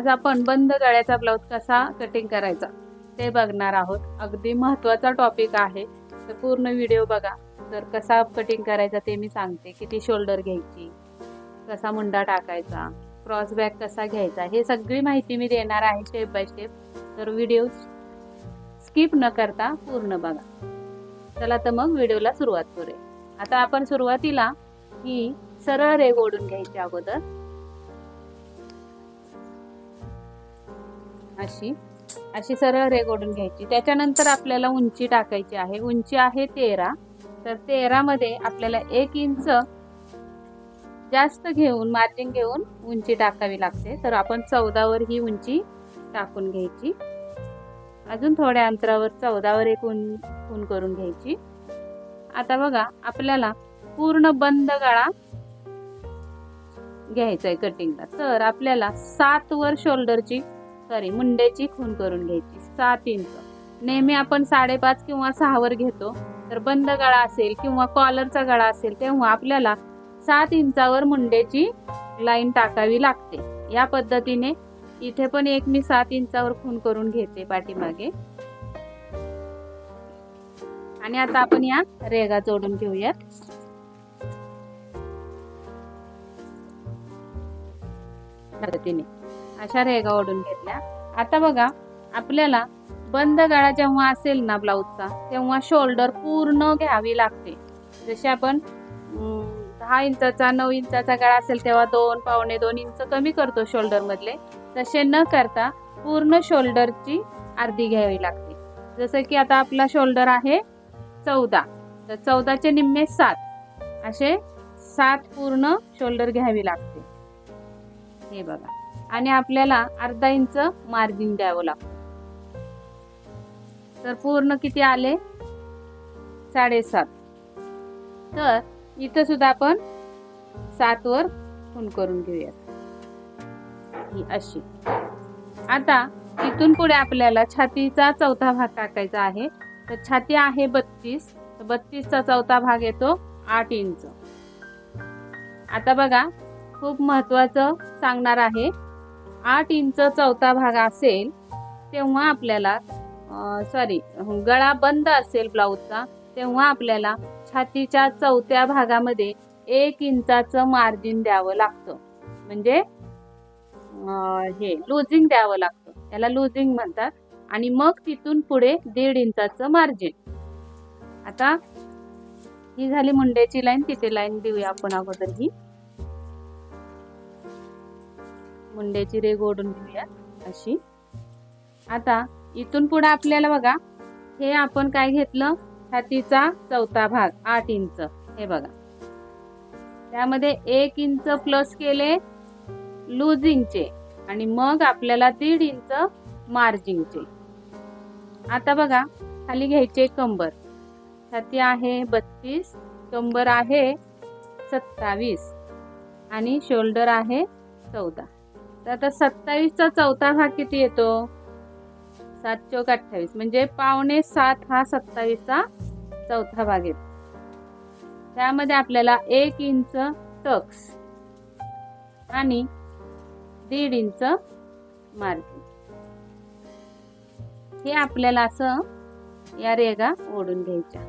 आज आपण बंद गळ्याचा ब्लाऊज कसा कटिंग करायचा ते बघणार आहोत. अगदी महत्त्वाचा टॉपिक आहे. तर पूर्ण व्हिडिओ बघा. तर कसा कटिंग करायचा ते मी सांगते. किती शोल्डर घ्यायची कसा मुंडा टाकायचा क्रॉस बॅग कसा घ्यायचा हे सगळी माहिती मी देणार आहे स्टेप बाय स्टेप तर व्हिडिओ स्किप न करता पूर्ण बघा. चला तर मग व्हिडिओला सुरुवात करूया. आता आपण सुरुवातीला ही सरळ रेग ओढून घ्यायची अगोदर. अशी अशी सरळ रेग ओढून घ्यायची. त्याच्यानंतर आपल्याला उंची टाकायची आहे. उंची आहे तेरा. तर तेरामध्ये आपल्याला एक इंच जास्त घेऊन मार्जिन घेऊन उंची टाकावी लागते. तर आपण चौदावर ही उंची टाकून घ्यायची. अजून थोड्या अंतरावर चौदावर एक ऊन ऊन करून घ्यायची. आता बघा आपल्याला पूर्ण बंद गळा घ्यायचा आहे कटिंगला तर आपल्याला सात वर शोल्डरची सॉरी मुंड्याची खून करून घ्यायची सात इंच नेहमी आपण साडेपाच किंवा सहावर घेतो तर बंद गळा असेल किंवा कॉलरचा गळा असेल तेव्हा आपल्याला सात इंचावर मुंड्याची लाईन टाकावी लागते. या पद्धतीने इथे पण एक मी सात इंचावर खून करून घेते पाठीमागे. आणि आता आपण या रेगा जोडून घेऊयात. पद्धतीने. अशा रेगा ओढून घेतल्या. आता बघा आपल्याला बंद गळा जेव्हा असेल ना ब्लाऊजचा तेव्हा शोल्डर पूर्ण घ्यावी लागते. जसे आपण दहा इंचाचा नऊ इंचाचा गळा असेल तेव्हा दोन पावणे दोन इंच कमी करतो शोल्डर मधले तसे न करता पूर्ण शोल्डरची अर्धी घ्यावी लागते. जसं की आता आपला शोल्डर आहे चौदा. तर चौदाचे निम्मे सात. असे सात पूर्ण शोल्डर घ्यावी लागते. हे बघा. आणि आपल्याला अर्धा इंच मार्जिन द्यावं लागतं. तर पूर्ण किती आले? साडेसात. तर इथं सुद्धा आपण सात वर खून करून घेऊयात. ही अशी. आता इथून पुढे आपल्याला छातीचा चौथा भाग टाकायचा आहे. तर छाती आहे बत्तीस. तर बत्तीसचा चौथा भाग येतो आठ इंच. आता बघा खूप महत्वाचं सांगणार आहे आठ इंच चौथा भाग असेल तेव्हा आपल्याला सॉरी गळा बंद असेल ब्लाऊजचा तेव्हा आपल्याला छातीच्या चौथ्या भागामध्ये एक इंचाचं मार्जिन द्यावं लागतं. म्हणजे हे लुझिंग द्यावं लागतं. त्याला लुझिंग म्हणतात. आणि मग तिथून पुढे दीड इंचाचं मार्जिन आता ही झाली मुंड्याची लाईन तिथे लाईन देऊया आपण अगोदर ही. मुंड्याची रेग ओढून घेऊया अशी. आता इथून पुढे आपल्याला बघा हे आपण काय घेतलं? छातीचा चौथा भाग आठ इंच. हे बघा. त्यामध्ये एक इंच प्लस केले लुझिंगचे आणि मग आपल्याला दीड इंच मार्जिंगचे आता बघा खाली घ्यायचे कंबर. छाती आहे बत्तीस कंबर आहे सत्तावीस आणि शोल्डर आहे चौदा. तर आता सत्तावीसचा चौथा भाग किती येतो? सात चौक अठ्ठावीस. म्हणजे पावणे सात हा सत्तावीसचा चौथा भाग येतो. त्यामध्ये आपल्याला एक इंच टक्स आणि दीड इंच मार्जिन हे आपल्याला असं या रेगा ओढून घ्यायच्या.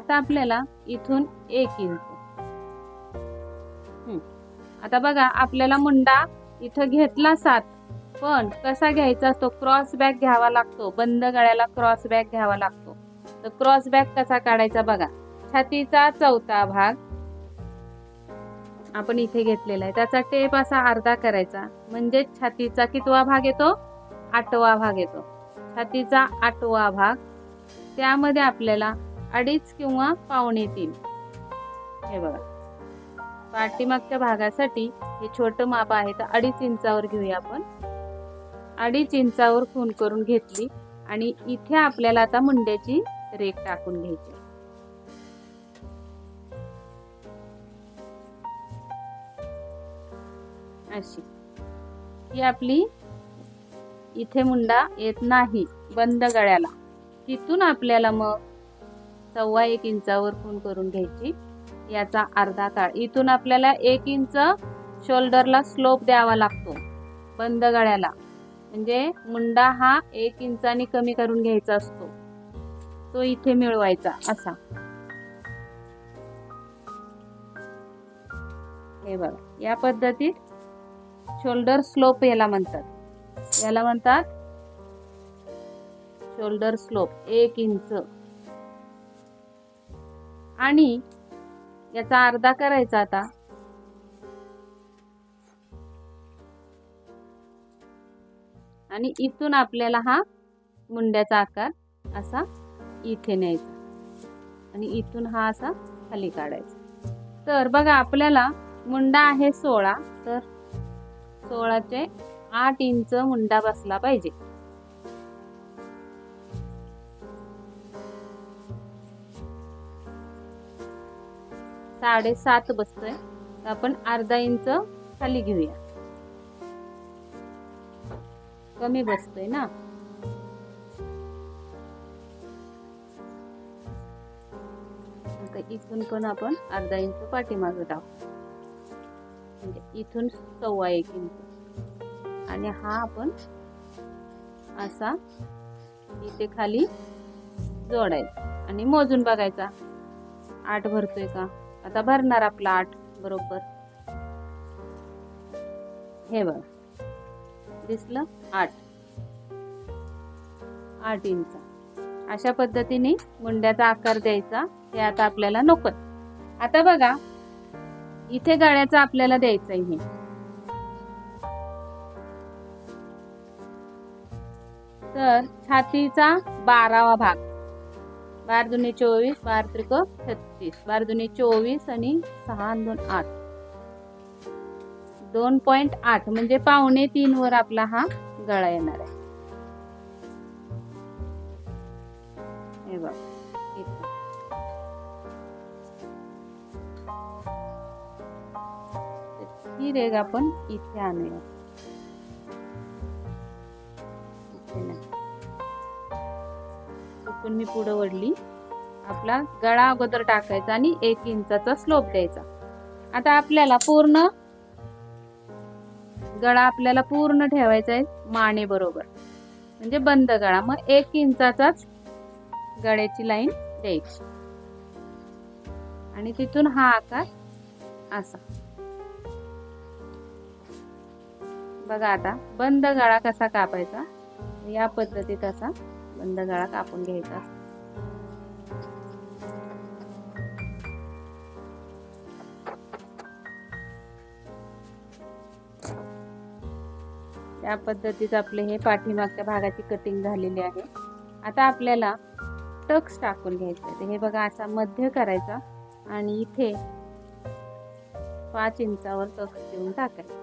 आता आपल्याला इथून एक इंच आता बघा आपल्याला मुंडा इथं घेतला सात. पण कसा घ्यायचा असतो? क्रॉस बॅग घ्यावा लागतो. बंद गळ्याला क्रॉस बॅग घ्यावा लागतो. तर क्रॉस बॅग कसा काढायचा बघा. छातीचा चौथा भाग आपण इथे घेतलेला आहे. त्याचा टेप असा अर्धा करायचा. म्हणजे छातीचा कितवा भाग येतो? आठवा भाग येतो. छातीचा आठवा भाग. त्यामध्ये आपल्याला अडीच किंवा पावणे तीन. हे बघा. पाठीमागच्या भागासाठी हे छोटं माप आहे तर अडीच इंचावर घेऊया आपण. अडीच इंचावर खून करून घेतली आणि इथे आपल्याला आता मुंड्याची रेख टाकून घ्यायची. अशी. ही आपली इथे मुंडा येत नाही बंद गळ्याला. तिथून आपल्याला मग सव्वा एक इंचावर खून करून घ्यायची. याचा अर्धा काळ इथून आपल्याला एक इंच शोल्डरला स्लोप द्यावा लागतो. बंद गळ्याला. म्हणजे मुंडा हा एक इंचाने कमी करून घ्यायचा असतो. तो इथे मिळवायचा असा. हे बघा. या पद्धतीत शोल्डर स्लोप याला म्हणतात. याला म्हणतात शोल्डर स्लोप. एक इंच. आणि याचा अर्धा करायचा आता. आणि इथून आपल्याला हा मुंड्याचा आकार असा इथे न्यायचा. आणि इथून हा असा खाली काढायचा. तर बघा आपल्याला मुंडा आहे सोळा तर सोळाचे आठ इंच मुंडा बसला पाहिजे. साडेसात बसतोय. तर आपण अर्धा इंच खाली घेऊया. कमी बसतोय ना? इथून पण आपण अर्धा इंच पाठीमागं टाकू. म्हणजे इथून सव्वा एक इंच. आणि हा आपण असा इथे खाली जोडायचा. आणि मोजून बघायचा. आठ भरतोय का? आता भरणार आपला आठ बरोबर. हे बघ. दिसलं? आठ. आठ इंच. अशा पद्धतीने मुंड्याचा आकार द्यायचा. हे आता आपल्याला नको आता बघा. इथे गळ्याचा आपल्याला द्यायचं आहे हे. तर छातीचा बारावा भाग. बार दुने चोवीस बार त्रिक छत्तीस. बार दुने चोवीस आणि सहा दोन आठ. दोन पॉइंट आठ म्हणजे पावणे तीन वर आपला हा गळा येणार आहे. हे बघ ही रेग आपण इथे आणूया. चुकून मी पुढं वडली आपला गळा अगोदर टाकायचा आणि एक इंचाचा स्लोप द्यायचा. आता आपल्याला पूर्ण गळा आपल्याला पूर्ण ठेवायचा आहे माने बरोबर. म्हणजे बंद गळा. मग एक इंचाचाच गळ्याची लाईन द्यायची. आणि तिथून हा आकार असा. बघा आता बंद गळा कसा कापायचा? या पद्धतीत असा. बंद गळा कापून घ्यायचा. त्या पद्धतीत आपले हे पाठीमागच्या भागाची कटिंग झालेली आहे. आता आपल्याला टक्स टाकून घ्यायचं हे बघा असा मध्य करायचा आणि इथे पाच इंचावर टक्स देऊन टाकायचा.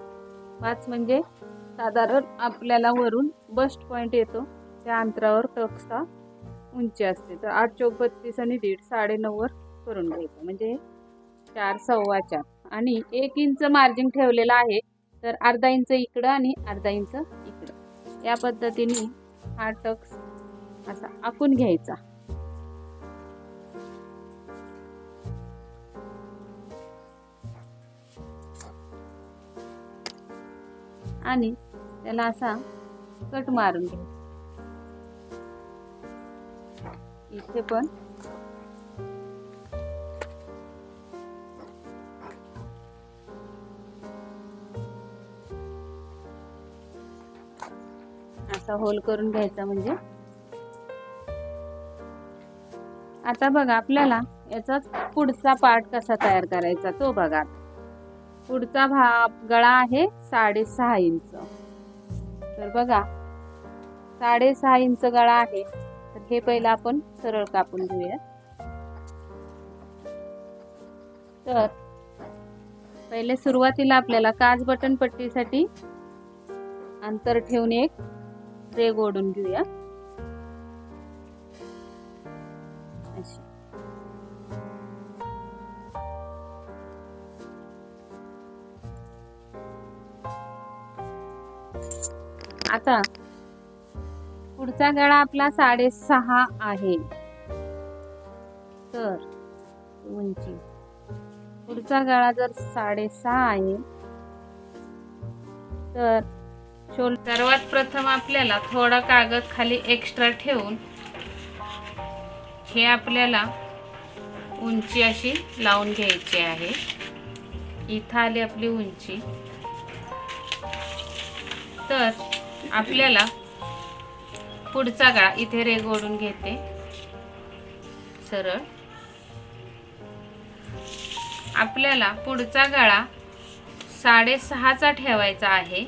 पाच म्हणजे साधारण आपल्याला वरून बस्ट पॉइंट येतो. त्या अंतरावर टक्सचा उंची असते. तर आठ चौक बत्तीस आणि दीड साडे करून घ्यायचं. म्हणजे चार सव्वा चार. आणि एक इंच मार्जिन ठेवलेलं आहे तर अर्धा इंच इकडं आणि अर्धा इंच इकडं. या पद्धतीने हा टक्स असा आखून घ्यायचा. आणि त्याला असा कट मारून घ्यायचा. इथे पण. असा होल करून घ्यायचा म्हणजे. आता बघा आपल्याला याचा पुढचा पार्ट कसा तयार करायचा तो बघा. पुढचा भाग गळा आहे साडेसहा इंच. तर बघा साडेसहा इंच गळा आहे. तर हे पहिलं आपण सरळ कापून घेऊया. तर पहिले सुरुवातीला आपल्याला काच बटन पट्टीसाठी अंतर ठेवून एक रेग ओढून घेऊया. आता पुढचा गळा आपला साडेसहा आहे. तर उंची. पुढचा गळा जर साडेसहा आहे तर शोल सर्वात प्रथम आपल्याला थोडा कागद खाली एक्स्ट्रा ठेवून हे आपल्याला उंची अशी लावून घ्यायची आहे. इथं आली आपली उंची. तर आपल्याला पुढचा गळा. इथे रेग ओढून घेते. सरळ. आपल्याला पुढचा गळा साडेसहाचा ठेवायचा आहे.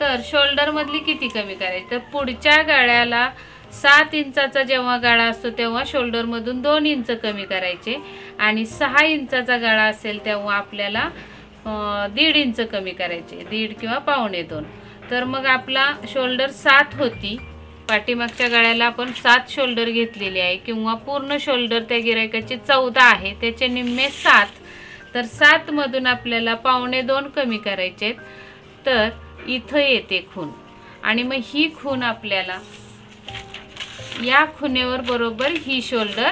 तर शोल्डरमधली किती कमी करायची? तर पुढच्या गळ्याला सात इंचाचा जेव्हा गळा असतो तेव्हा शोल्डरमधून दोन इंच कमी करायचे. आणि सहा इंचाचा गळा असेल तेव्हा आपल्याला दीड इंच कमी करायचे. दीड किंवा पावणे दोन. तर मग आपला शोल्डर सात होती. पाठीमागच्या गळ्याला आपण सात शोल्डर घेतलेली आहे किंवा पूर्ण शोल्डर त्या गिरायकाचे चौदा आहे. त्याचे निम्मे सात. तर सातमधून आपल्याला पावणे दोन कमी करायचे तर इथं येते खून. आणि मग ही खून आपल्याला या खुनेवर बरोबर ही शोल्डर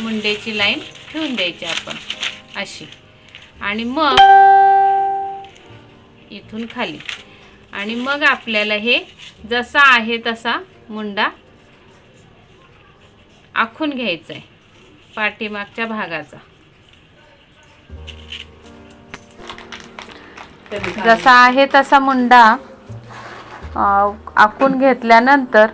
मुंडेची लाईन ठेवून द्यायची आपण. अशी. आणि मग इथून खाली. आणि मग आपल्याला हे जसा आहे तसा मुंडा आखून घ्यायचा आहे पाठीमागच्या भागाचा. जसा आहे तसा मुंडा आखून घेतल्यानंतर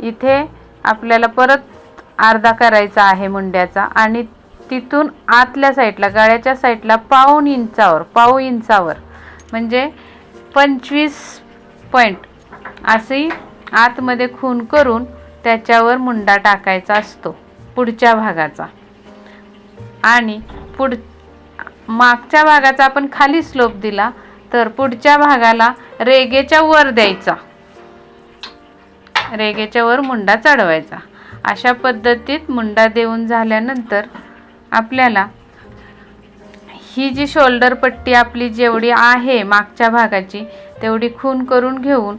इथे आपल्याला परत अर्धा करायचा आहे मुंड्याचा आणि तिथून आतल्या साईडला गळ्याच्या साईडला पाऊण इंचावर पाऊ इंचावर. म्हणजे पंचवीस पॉईंट असे आतमध्ये खून करून त्याच्यावर मुंडा टाकायचा असतो पुढच्या भागाचा. आणि पुढ मागच्या भागाचा आपण खाली स्लोप दिला तर पुढच्या भागाला रेगेच्या वर द्यायचा. रेगेच्या वर मुंडा चढवायचा. अशा पद्धतीत मुंडा देऊन झाल्यानंतर आपल्याला ही जी शोल्डर पट्टी आपली जेवढी आहे मागच्या भागाची तेवढी खून करून घेऊन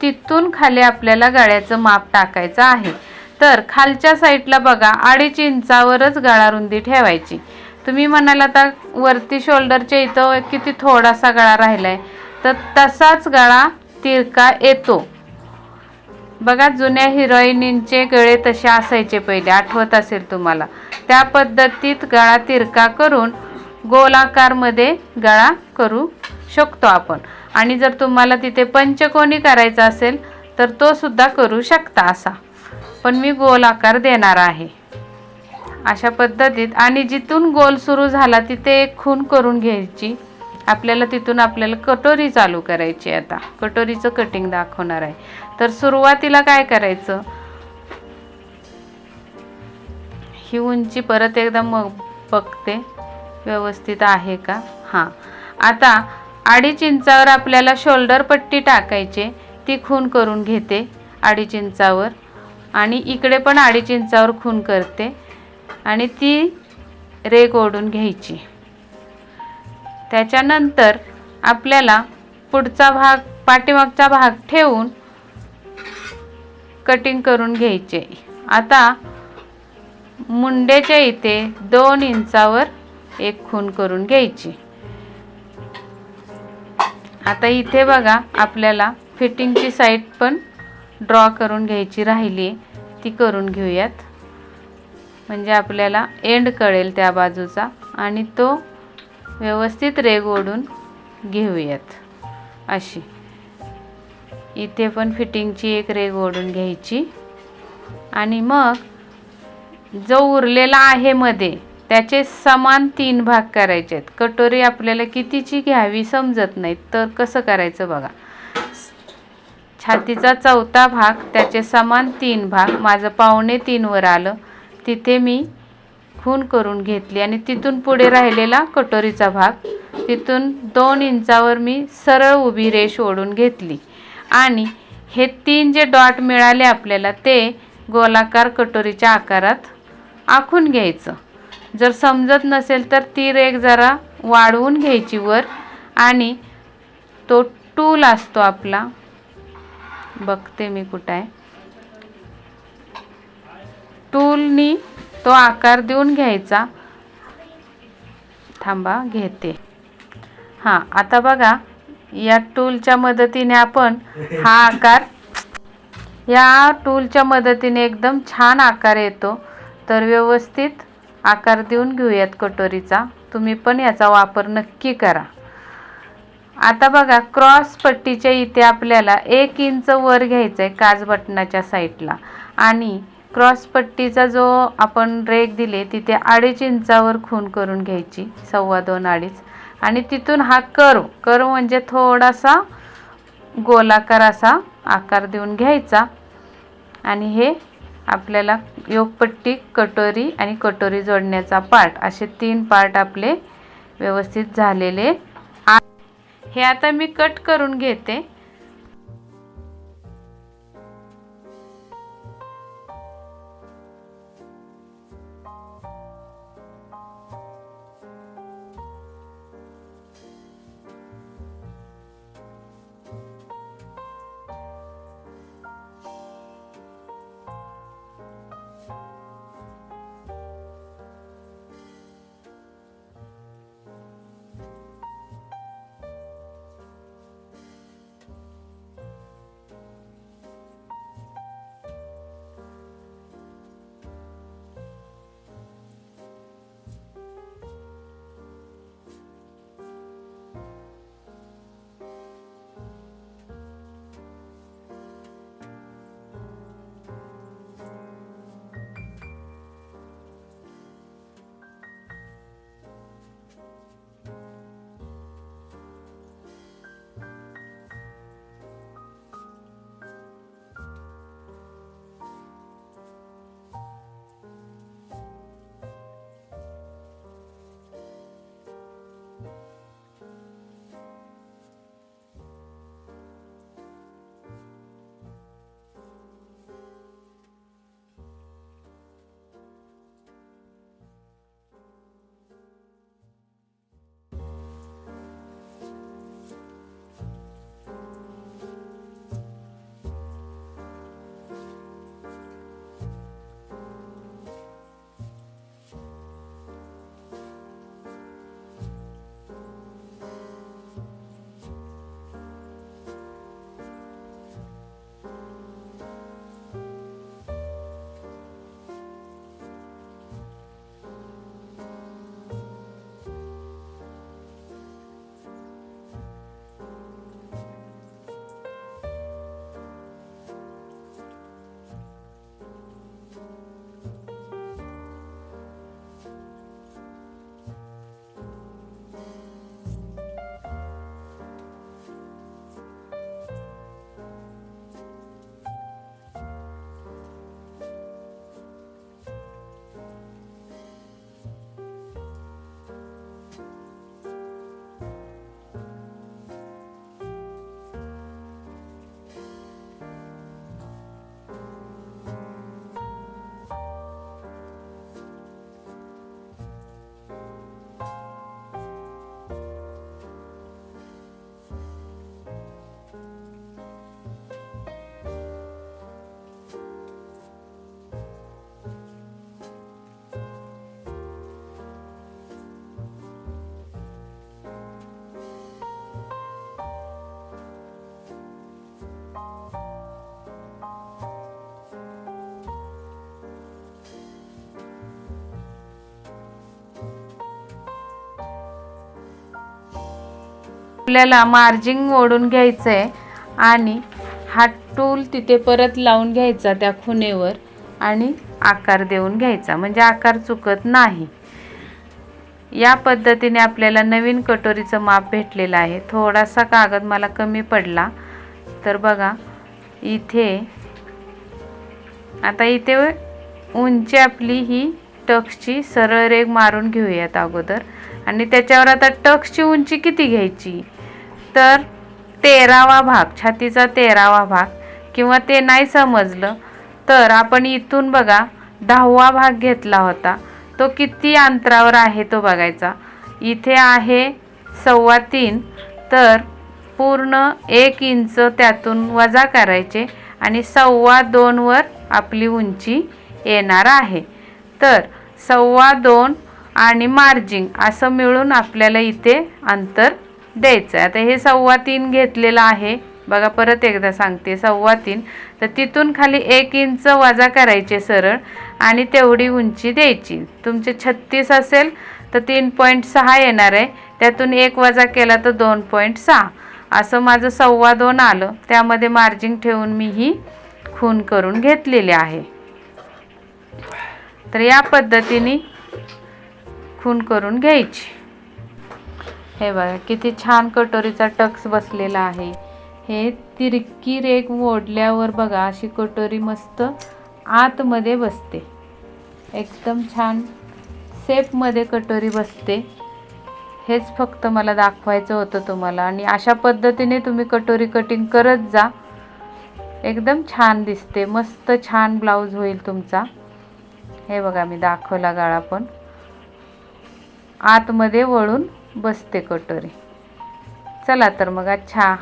तिथून खाली आपल्याला गळ्याचं माप टाकायचं आहे. तर खालच्या साईडला बघा अडीच इंचावरच गळा रुंदी ठेवायची. तुम्ही म्हणाल आता वरती शोल्डरच्या इथं किती थोडासा गळा राहिलाय तर तसाच गळा तिरका येतो. बघा जुन्या हिरोईनींचे गळे तसे असायचे पहिले आठवत असेल तुम्हाला. त्या पद्धतीत गळा तिरका करून गोलाकारमध्ये गळा करू शकतो आपण. आणि जर तुम्हाला तिथे पंचकोनी करायचा असेल तर तो सुद्धा करू शकता असा. पण मी गोलाकार देणार आहे. अशा पद्धतीत आणि जिथून गोल सुरू झाला तिथे एक खून करून घ्यायची. आपल्याला तिथून आपल्याला कटोरी चालू करायची आता. कटोरीचं कटिंग दाखवणार आहे. तर सुरुवातीला काय करायचं? ही उंची परत एकदा मग बघते. व्यवस्थित आहे का? हां. आता अडीच इंचावर आपल्याला शोल्डर पट्टी टाकायची ती खून करून घेते अडीच इंचावर. आणि इकडे पण अडीच इंचावर खून करते. आणि ती रेग ओढून घ्यायची. त्याच्यानंतर आपल्याला पुढचा भाग पाठीमागचा भाग ठेवून कटिंग करून घ्यायचे. आता मुंडेच्या इथे दोन इंचावर एक खून करून घ्यायची. आता इथे बघा आपल्याला फिटिंगची साईड पण ड्रॉ करून घ्यायची राहिली. ती करून घेऊयात. म्हणजे आपल्याला एंड कळेल त्या बाजूचा आणि तो व्यवस्थित रेग ओढून घेऊयात. अशी. इथे पण फिटिंगची एक रेग ओढून घ्यायची. आणि मग जो उरलेला आहे मध्ये त्याचे समान तीन भाग करायचे आहेत. कटोरी आपल्याला कितीची घ्यावी समजत नाही तर कसं करायचं बघा. छातीचा चौथा भाग त्याचे समान तीन भाग. माझं पावणे तीनवर आलं. तिथे मी खून करून घेतली आणि तिथून पुढे राहिलेला कटोरीचा भाग. तिथून दोन इंचावर मी सरळ उभी रेष ओढून घेतली. आणि हे तीन जे डॉट मिळाले आपल्याला ते गोलाकार कटोरीच्या आकारात आखून घ्यायचं. जर समजत नसेल तर ती रेघ जरा वाढवून घ्यायची वर. आणि तो टूल असतो आपला. बघते मी कुठं आहे टूलनी तो आकार देऊन घ्यायचा. थांबा घेते. हां आता बघा या टूलच्या मदतीने आपण हा आकार या टूलच्या मदतीने एकदम छान आकार येतो. तर व्यवस्थित आकार देऊन घेऊयात कटोरीचा. तुम्ही पण याचा वापर नक्की करा. आता बघा क्रॉस पट्टीच्या इथे आपल्याला एक इंच वर घ्यायचं आहे काज बटनाच्या साईडला. आणि क्रॉस पट्टीचा जो आपण रेक दिले तिथे अडीच इंचावर खून करून घ्यायची सव्वा दोन अडीच. आणि तिथून हा कर्व कर्व म्हणजे थोडासा गोलाकार असा आकार देऊन घ्यायचा. आणि हे आपल्याला योगपट्टी कटोरी आणि कटोरी जोडण्याचा पार्ट असे तीन पार्ट आपले व्यवस्थित झालेले. आ- हे आता मी कट करून घेते. आपल्याला मार्जिंग ओढून घ्यायचं आहे आणि हा टूल तिथे परत लावून घ्यायचा त्या खुणेवर आणि आकार देऊन घ्यायचा. म्हणजे आकार चुकत नाही. या पद्धतीने आपल्याला नवीन कटोरीचं माप भेटलेलं आहे. थोडासा कागद मला कमी पडला. तर बघा इथे आता इथे उंची आपली ही टक्सची सरळ रेग मारून घेऊयात अगोदर. आणि त्याच्यावर आता टक्सची उंची किती घ्यायची? तर तेरावा भाग छातीचा तेरावा भाग. किंवा ते नाही समजलं तर आपण इथून बघा दहावा भाग घेतला होता. तो किती अंतरावर आहे तो बघायचा. इथे आहे सव्वा तीन. तर पूर्ण एक इंच त्यातून वजा करायचे आणि सव्वा दोनवर आपली उंची येणार आहे. तर सव्वा दोन आणि मार्जिंग असं मिळून आपल्याला इथे अंतर द्यायचं आहे आता हे सव्वा तीन घेतलेलं आहे. बघा परत एकदा सांगते. सव्वा तीन. तर तिथून खाली एक इंच वजा करायचे सरळ आणि तेवढी उंची द्यायची. तुमचे छत्तीस असेल तर तीन पॉईंट सहा येणार आहे. त्यातून एक वजा केला तर दोन पॉईंट सहा. असं माझं सव्वा दोन आलं. त्यामध्ये मार्जिन ठेवून मी ही खून करून घेतलेली आहे. तर या पद्धतीने खून करून घ्यायची. हे बघा किती छान कटोरीचा टक्स बसलेला आहे. हे तिरकी रेख ओढल्यावर बघा अशी कटोरी मस्त आतमध्ये बसते. एकदम छान सेपमध्ये कटोरी बसते. हेच फक्त मला दाखवायचं होतं तुम्हाला. आणि अशा पद्धतीने तुम्ही कटोरी कटिंग करत जा. एकदम छान दिसते. मस्त छान ब्लाऊज होईल तुमचा. हे बघा मी दाखवला गाळा पण. आतमध्ये वळून बसते कटोरी. चला तर मग अच्छा.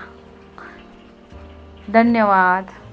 धन्यवाद.